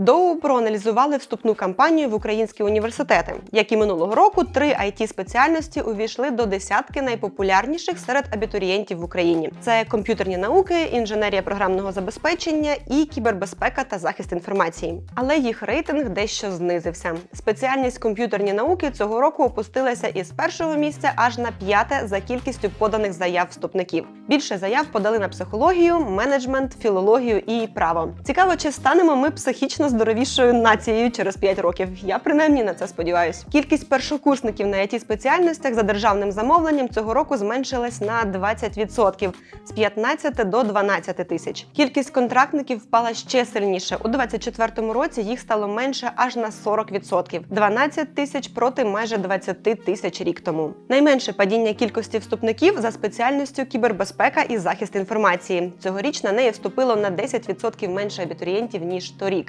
Доу проаналізували вступну кампанію в українські університети. Як і минулого року, три it спеціальності увійшли до десятки найпопулярніших серед абітурієнтів в Україні: це комп'ютерні науки, інженерія програмного забезпечення і кібербезпека та захист інформації. Але їх рейтинг дещо знизився. Спеціальність комп'ютерні науки цього року опустилася із першого місця аж на п'яте за кількістю поданих заяв вступників. Більше заяв подали на психологію, менеджмент, філологію і право. Цікаво, чи станемо ми психічно здоровішою нацією через 5 років. Я принаймні на це сподіваюся. Кількість першокурсників на it спеціальностях за державним замовленням цього року зменшилась на 20% з 15 до 12 тисяч. Кількість контрактників впала ще сильніше. У 2024 році їх стало менше аж на 40%. 12 тисяч проти майже 20 тисяч рік тому. Найменше падіння кількості вступників за спеціальністю кібербезпека і захист інформації. Цьогоріч на неї вступило на 10% менше абітурієнтів ніж торік.